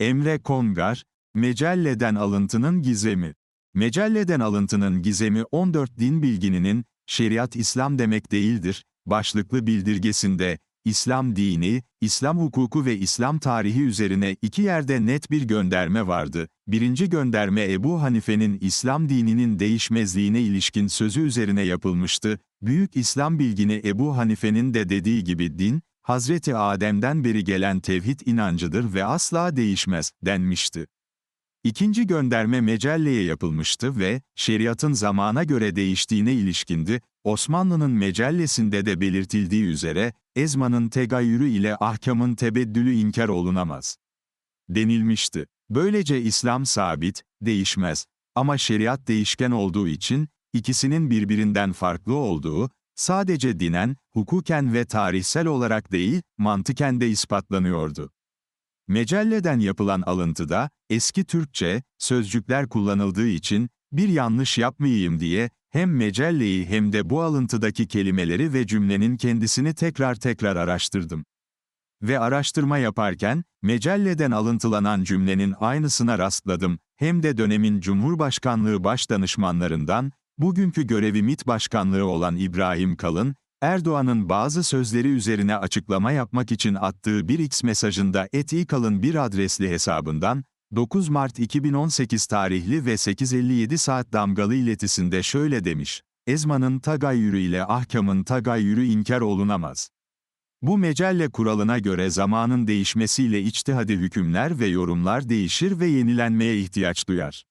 Emre Kongar, Mecelle'den alıntının gizemi. Mecelle'den alıntının gizemi 14 din bilgininin, şeriat İslam demek değildir, başlıklı bildirgesinde, İslam dini, İslam hukuku ve İslam tarihi üzerine iki yerde net bir gönderme vardı. Birinci gönderme Ebu Hanife'nin İslam dininin değişmezliğine ilişkin sözü üzerine yapılmıştı. Büyük İslam bilgini Ebu Hanife'nin de dediği gibi din, Hazreti Adem'den beri gelen tevhid inancıdır ve asla değişmez, denmişti. İkinci gönderme Mecelle'ye yapılmıştı ve, şeriatın zamana göre değiştiğine ilişkindi, Osmanlı'nın Mecellesinde de belirtildiği üzere, ezmanın tegayyürü ile ahkamın tebeddülü inkar olunamaz. Denilmişti. Böylece İslam sabit, değişmez. Ama şeriat değişken olduğu için, ikisinin birbirinden farklı olduğu, sadece dinen, hukuken ve tarihsel olarak değil, mantıken de ispatlanıyordu. Mecelleden yapılan alıntıda, eski Türkçe, sözcükler kullanıldığı için, bir yanlış yapmayayım diye, hem mecelleyi hem de bu alıntıdaki kelimeleri ve cümlenin kendisini tekrar tekrar araştırdım. Ve araştırma yaparken, mecelleden alıntılanan cümlenin aynısına rastladım, hem de dönemin Cumhurbaşkanlığı Başdanışmanlarından, bugünkü görevi MİT Başkanlığı olan İbrahim Kalın, Erdoğan'ın bazı sözleri üzerine açıklama yapmak için attığı bir X mesajında etikalın bir adresli hesabından, 9 Mart 2018 tarihli ve 8.57 saat damgalı iletisinde şöyle demiş, Ezmanın tagayyürü ile ahkamın tagayyürü inkar olunamaz. Bu mecelle kuralına göre zamanın değişmesiyle içtihadi hükümler ve yorumlar değişir ve yenilenmeye ihtiyaç duyar.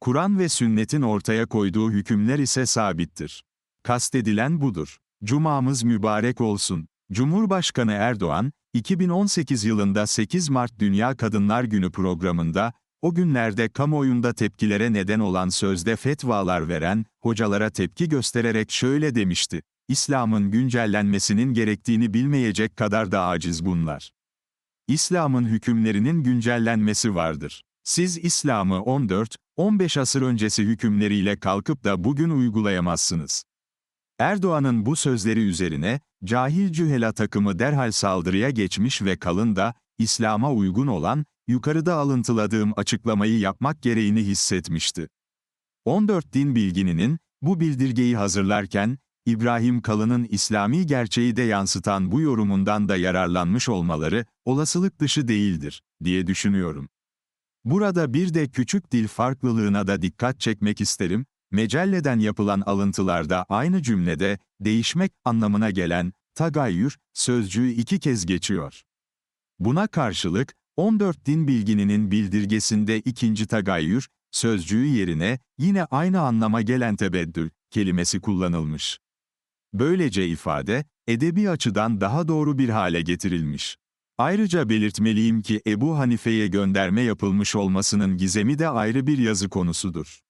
Kur'an ve sünnetin ortaya koyduğu hükümler ise sabittir. Kastedilen budur. Cumamız mübarek olsun. Cumhurbaşkanı Erdoğan, 2018 yılında 8 Mart Dünya Kadınlar Günü programında, o günlerde kamuoyunda tepkilere neden olan sözde fetvalar veren, hocalara tepki göstererek şöyle demişti. İslam'ın güncellenmesinin gerektiğini bilmeyecek kadar da aciz bunlar. İslam'ın hükümlerinin güncellenmesi vardır. Siz İslam'ı 14, 15 asır öncesi hükümleriyle kalkıp da bugün uygulayamazsınız. Erdoğan'ın bu sözleri üzerine, cahil cühela takımı derhal saldırıya geçmiş ve kalın da, İslam'a uygun olan, yukarıda alıntıladığım açıklamayı yapmak gereğini hissetmişti. 14 din bilgininin, bu bildirgeyi hazırlarken, İbrahim Kalın'ın İslami gerçeği de yansıtan bu yorumundan da yararlanmış olmaları, olasılık dışı değildir, diye düşünüyorum. Burada bir de küçük dil farklılığına da dikkat çekmek isterim, Mecelleden yapılan alıntılarda aynı cümlede, değişmek anlamına gelen, tagayyür, sözcüğü iki kez geçiyor. Buna karşılık, 14 din bilgininin bildirgesinde ikinci tagayyür, sözcüğü yerine, yine aynı anlama gelen tebeddül, kelimesi kullanılmış. Böylece ifade, edebi açıdan daha doğru bir hale getirilmiş. Ayrıca belirtmeliyim ki Ebu Hanife'ye gönderme yapılmış olmasının gizemi de ayrı bir yazı konusudur.